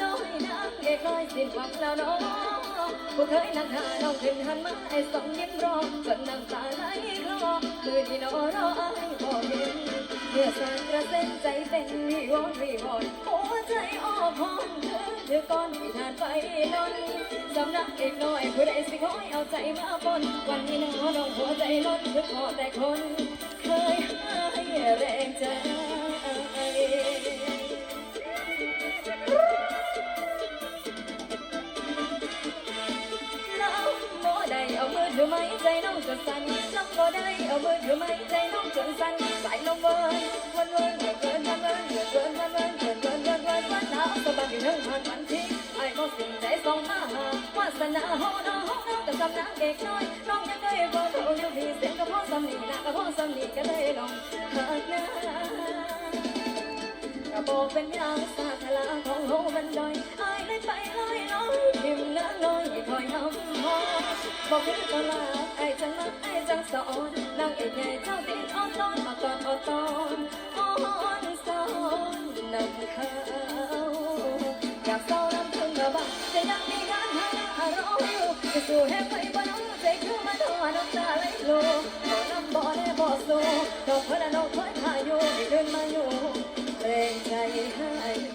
จ้อยนางเอกน้อยสิ้นหวังแล้วน้องผู้เคยนั่งหาน้องขึ้นหันมาไอ้สองยิ้มรอจนน้ำตาไหลคลอคือที่น้องรอไอ้บ่เห็นเมื่อสานกระเซ็นใจเป็นวิวอนวิวอนหัวใจอ้อพองคือถือก้อนที่นานไปนอนสำนักเอกน้อยผู้ใดสิคอยเอาใจมาปนวันนี้น้องน้องหัวใจล้นคือขอแต่คน เคยให้แรงใจ สั่นสายน้องเวิร์นวันเวิร์นเกินวันเวิร์นเกินวันเวิร์นเกินเกินเกินเกินวันหนาวสะบัดอยู่เรื่องผ่านวันที่ไอ้ก็สิ่งใจส่งมาหาวาสนาโหน้องน้องกับสำนักเอกน้อยน้องยังเคยบอกเขาอยู่พี่เสียงก็พอสำนีนะก็พอสำนีก็เลยลงหากหน้ากระบอกเป็นยางสาธลาของ บอกคือตลาดไอ้จังมักไอ้จังสอนนางเอกใหญ่เจ้าติดอ่อนตอนมาก่อนอ่อนตอนอ่อนสอนนำเขาอยากเศร้าน้ำพึงระบังจะยังมีงานหาหารออยู่จะสู้ให้ไปบ่น้องใจคือมันหัวน้ำตาไหลโลขอน้ำบ่อได้บ่อสู้ดอกพระนกคอยพายุให้เดินมาอยู่แรงใจให้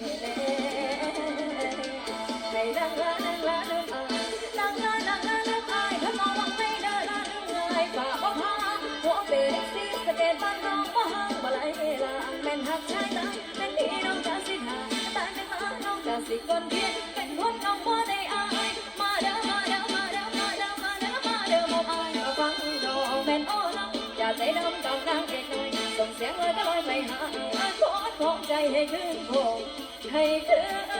ลืมง่ายฝ่าบ่พาหัวเบรกซีสเก็ดบ้านน้องบ่ห่างบ่ไหลลางแม่นหักชายตาเป็นพี่น้องจะสิหาตายเป็นหมาน้องจะสิคนเพียนเป็นคนน้องบ่ได้อายมาเด้อมาเด้อมาเด้อมาเด้อมาเด้อมาเด้อมองอายมาฟังดอกแม่นโอ้น้องอย่าใจดำกับนางเอกน้อยส่งเสียงเลยก็ลอยไปหาขอของใจให้คืนคงให้คืน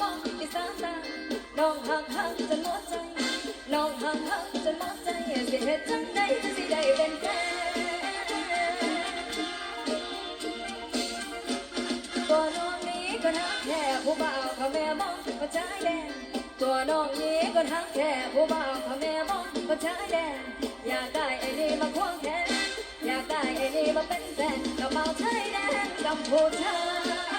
บ้องอีสานใต้น้องหักหักจนหมดใจน้องหักหักจนหมดใจสิเฮ็ดจังใดจะสิได้เป็นแฟนตัวน้องนี้ก็นักแค่ผู้บ่าวเขาแม่มองก็ใจแดงตัวน้องนี้ก็นักแค่ผู้บ่าวเขาแม่มองก็ใจแดงอยากได้ไอ้นี่มาควงแขนอยากได้ไอ้นี่มาเป็นแฟนกับเบาชายแดนกับผู้ชาย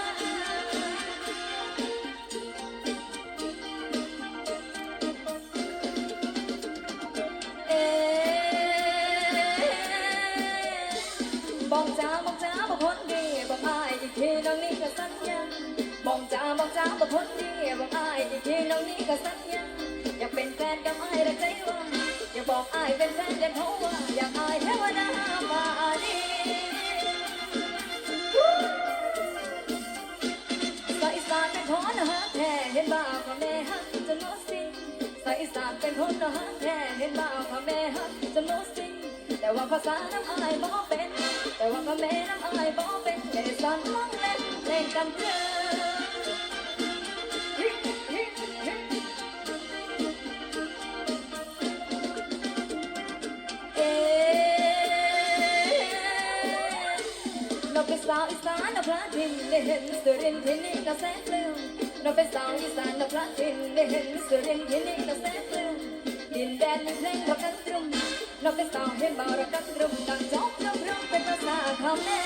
ก็สัญญาอยากเป็นแฟนกับไอายรักใจว่าอยากบอกไอายเป็นแฟนกันเขาว่าอยากไอายเทวดามาดีใส่สารเป็นคนหักแท้เห็นบ่าวกับแม่หักจนหมดสิ้นใส่สารเป็นคนหักแท้เห็นบ่าวกับแม่หักจนหมดสิ้นแต่ว่าภาษาน้ำอายบ่เป็น แต่ว่าก็แม่น้ำอายบ่เป็นแต่สอนน้องเล่นเล่นกันเถอาวอีสานน้องพระถิ่นได้เห็นสุรินที่นี่ก็แสนปลื้มน้องเป็นสาวอีสานน้องพระถิ่นได้เห็นสุรินที่นี่ก็แสนปลื้มดินแดนมีเพลงรักกันตรึมน้องเป็นสาวเห็นบ่าวรักกันตรึมดังจอกเรื่องเรื่องเป็นภาษาคำแน่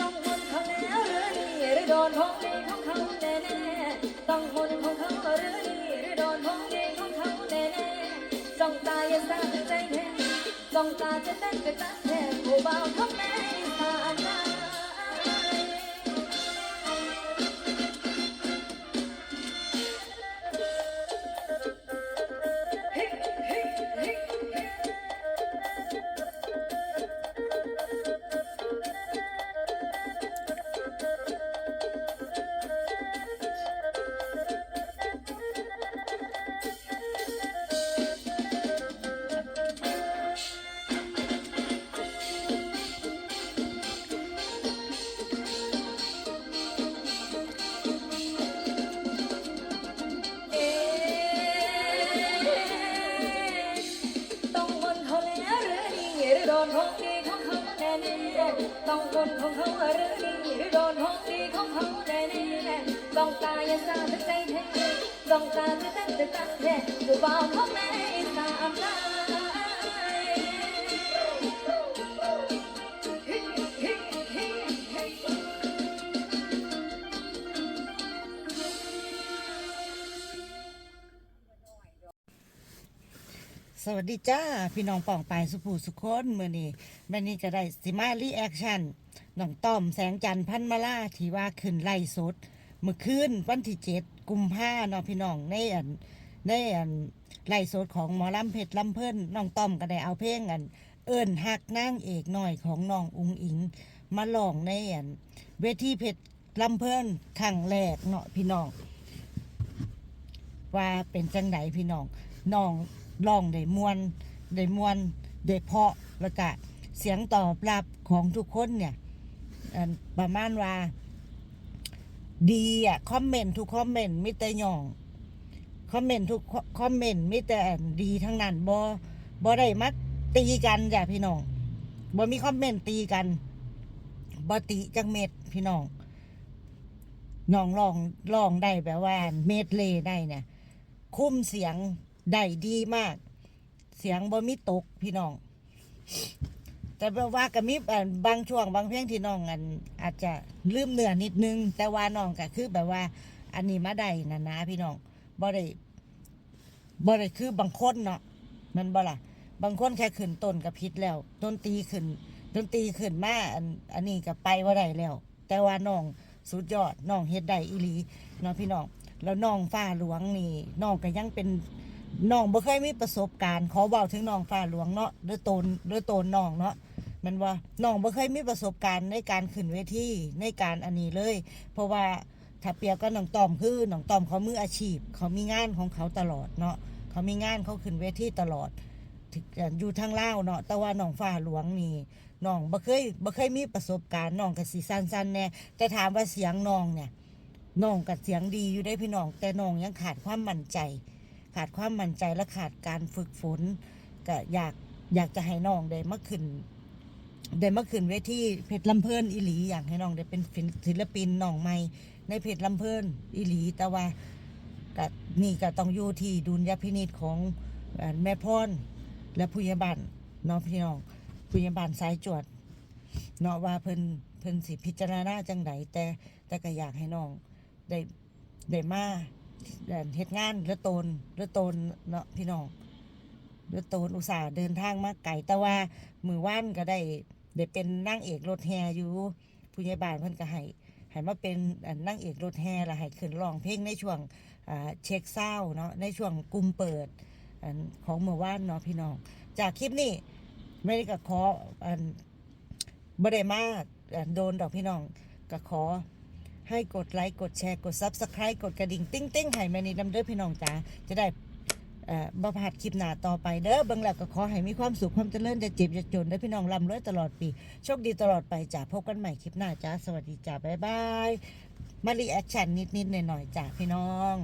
ต้องมนต์เขาแล้วหรือนี่หรือโดนของ จ้องตาจะเต้องคนของเขาหรือดีหรือโดนของดีของเขาแน่แน่ต้องตายอย่าสาดใจแท้ต้องตาจะเต้นจะตั้งแท้กูบอกเขาแม่ วัสดีจ้า พี่น้องป่องปายสุภูสุคนเมื่อนี้แม่นี้ก็ได้สิมารีแอคชั่นน้องต้อมแสงจันทร์พันมาล่าที่ว่าขึ้นไล่สดเมื่อคืนวันที่เจ็ดกุมภาเนาะพี่น้องในอันในอันไล่สดของหมอลำเพชรลำเพิ่นน้องต้อมก็ได้เอาเพลงอัน เอิ้นหักนางเอกหน่อยของน้องอุงอิง มาลองในอันเวทีเพชรลำเพิ่นครั้งแรกเนาะพี่น้องว่าเป็นจังไดพี่น้องน้อง ร้องได้มวนได้มวนได้เพาะแล้วก็เสียงตอบรับของทุกคนเนี่ยประมาณว่า ดีอะคอมเมนต์ทุกคอมเมนต์มิแต่ย่องคอมเมนต์ทุกคอมเมนต์มิแต่ดีทั้งนั้นบ่บ่ได้มาตีกันจ้ะพี่น้องบ่มีคอมเมนต์ตีกันบ่ติจังเม็ดพี่น้องน้องลองลองได้แบบว่า เม็ดเลยได้เนี่ย คุ้มเสียง ได้ดีมาก เสียงบ่มีตกพี่น้อง แต่ว่าก็มีบางช่วงบางเพลงที่น้องอัน อาจจะลืมเนื้อนิดนึง แต่ว่าน้องก็คือแบบว่า อันนี้มาได้นะนะพี่น้องบ่ได้บ่ได้คือบางคนเนาะมันบ่ล่ะ บางคนแค่ขึ้นต้นก็ผิดแล้วดนตีขึ้นดนตีขึ้นมาอันอันนี้ก็ไปว่าได้แล้ว แต่ว่าน้องสุดยอดน้องเฮ็ดได้อีหลีเนาะพี่น้องแล้วน้องฟ้าหลวงนี่น้องก็ยังเป็น น้องบ่เคยมีประสบการณ์ ขอเบาถึงน้องฟ้าหลวงเนาะด้วยตนด้วยตนน้องเนาะมันว่าน้องบ่เคยมีประสบการณ์ในการขึ้นเวทีในการอันนี้เลย เพราะว่าถ้าเปรียบกับน้องตอมคือน้องตอมเขามืออาชีพ เขามีงานของเขาตลอดเนาะเขามีงานเขาขึ้นเวทีตลอดถึงอยู่ทางล่าเนาะแต่ว่าน้องฟ้าหลวงนี่น้องบ่เคยบ่เคยมีประสบการณ์น้องก็สิสั้นๆแน่แต่ถามว่าเสียงน้องเนี่ยน้องก็เสียงดีอยู่ได้พี่น้อง แต่น้องยังขาดความมั่นใจ ขาดความมั่นใจและขาดการฝึกฝนก็อยากอยากจะให้น้องได้มาขึ้นได้มาขึ้นเวทีเพชรลำเพลินอีหลีอยากให้น้องได้เป็นศิลปินน้องใหม่ในเพชรลำเพลินอีหลี แต่ว่าก็นี่ก็ต้องอยู่ที่ดุลยพินิจของเอ่อแม่พรและผู้ใหญ่บ้านเนาะพี่น้องผู้ใหญ่บ้านสายจวดเนาะว่าเพิ่นเพิ่นสิพิจารณาจังไดแต่แต่ก็อยากให้น้องได้ได้มา เอ่อเฮ็ดงานเหลือตนเหลือตนเนาะพี่น้องเหลือตนอุตส่าห์เดินทางมาไกลแต่ว่ามือว่านก็ได้ได้เป็นนางเอกรถแฮอยู่ผู้ใหญ่บ้านเพิ่นก็ให้ให้มาเป็นอันนางเอกรถแฮละให้ขึ้นร้องเพลงในช่วงเช็คเศร้าเนาะในช่วงกลุ่มเปิดอของเมื่อวานเนาะพี่น้อง จากคลิปนี้ไม่ได้ก็ขออันบ่ได้มากอันโดนดอกพี่น้องก็ขอ ให้กดไลค์กดแชร์กด Subscribe กดกระดิ่งติ้งติ้งให้แม่นี่ดำเด้อพี่น้องจ๋าจะได้บ่พลาดคลิปหน้าต่อไปเด้อเบิ่งแล้วก็ขอให้มีความสุขความเจริญจะเจ็บจะจนเด้อพี่น้องร่ำรวยตลอดปี โชคดีตลอดไปจ้าพบกันใหม่คลิปหน้าจ้าสวัสดีจ้าบ๊ายบายมารีแอคชั่นนิดๆหน่อยๆจ้าพี่น้อง